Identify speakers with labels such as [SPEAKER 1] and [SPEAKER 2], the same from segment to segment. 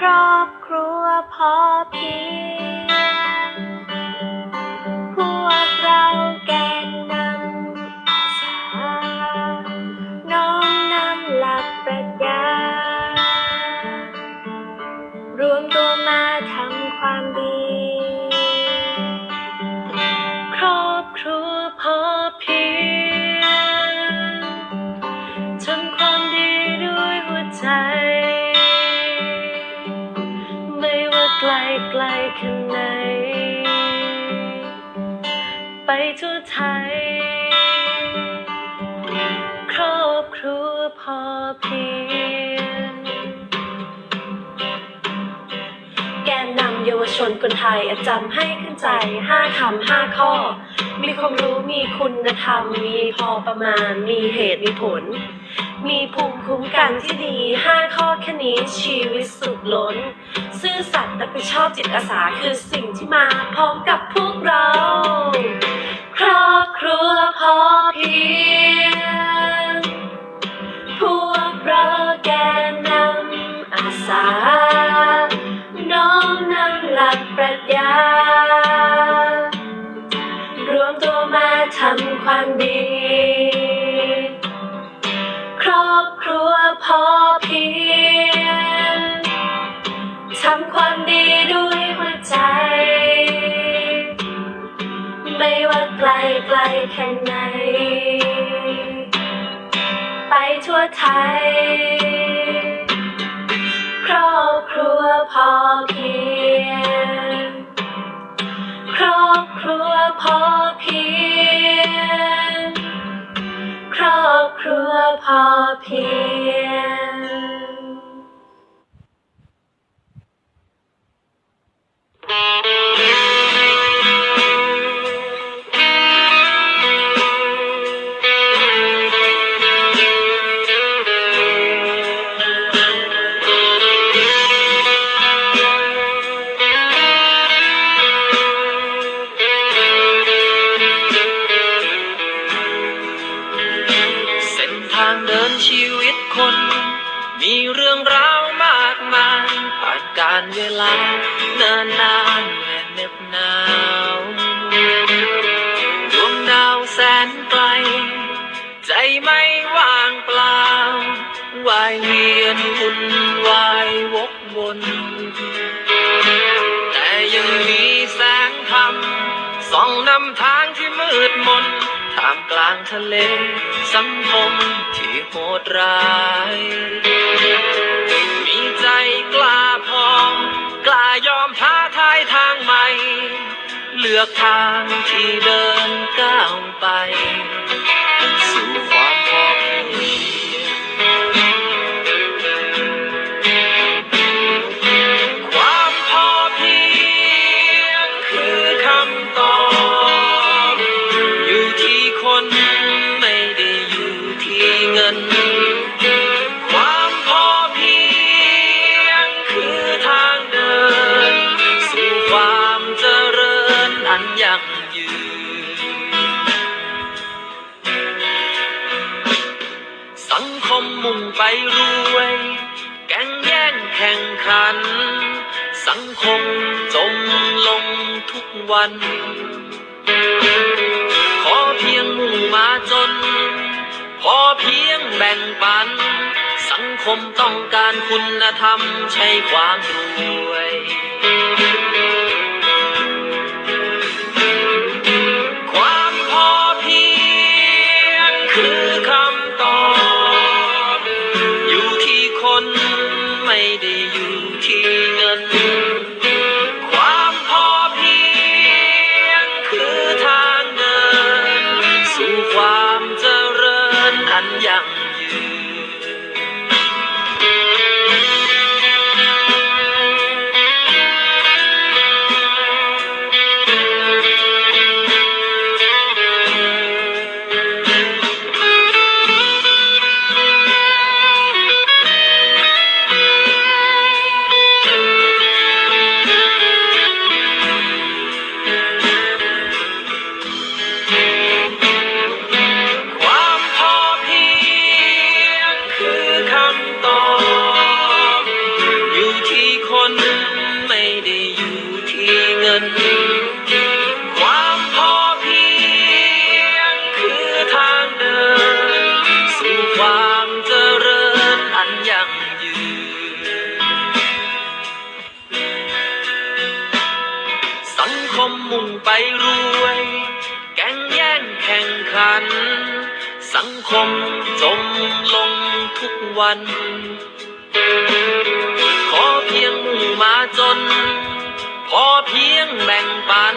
[SPEAKER 1] ครอบครัวพอเพียง พวกเราแกนนำอาสา น้อมนำหลักปรัชญารวมตัวมาทำความดี ไกลแค่ไหน ไปทั่วไทย ครอบครัวพอเพียง แกนนำเยาวชนคนไทยจำให้ขึ้นใจห้าคำห้าข้อ มีความรู้มีคุณธรรม มีพอประมาณ มีเหตุมีผล มีภูมิคุ้มกันที่ดีห้าข้อแค่นี้ชีวิตสุดล้น ซื่อสัตย์รับผิดชอบจิตอาสาคือสิ่งที่มาพร้อมกับพวกเรา ครอบครัวพอเพียง พวกเราแกนนำอาสา น้อมนำหลักปรัชญารวมตัวมาทำความดี รอบครัวพอเพียงทำความดีด้วยหัวใจ ไม่ว่าไกลไกลแค่ไหน ไปทั่วไทย ครอบครัวพอเพียง รัว
[SPEAKER 2] มีเรื่องราวมากมายผ่านการเวลาเนินนานและเหน็บหนาวดวงดาวแสนไกล ใจไม่ว่างเปล่าวายเวียนวุ่นวายวกวนแต่ยังมีแสงธรรมส่องนำทางที่มืดมนามกลางทะเล สังคมที่โหดร้าย มีใจกล้าพอ กล้ายอมท้าทายทางใหม่ เลือกทางที่เดินก้าวไป รวย แก่งแย่งแข่งขัน สังคมจมลงทุกวัน ขอเพียงมุ่งมาจน พอเพียงแบ่งปัน สังคมต้องการคุณธรรมใช่ความรวย ญอันยั่งยืน คมมุงไปรวย แก่งแย่งแข่งขัน สังคมจมลงทุกวัน ขอเพียงมุ่งมาจน พอเพียงแบ่งปัน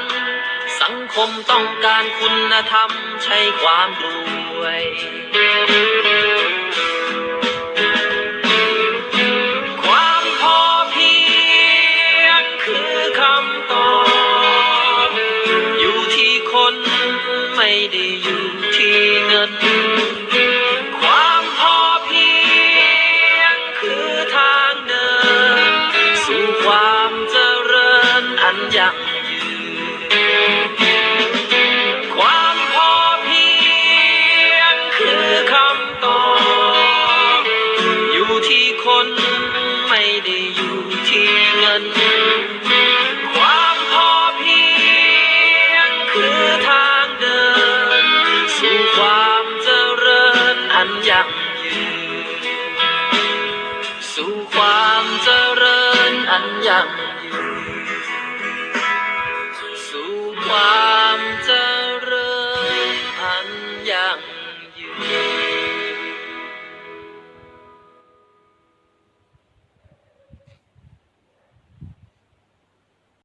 [SPEAKER 2] สังคมต้องการคุณธรรมใช่ความรวย ไม่ได้อยู่ที่เงิน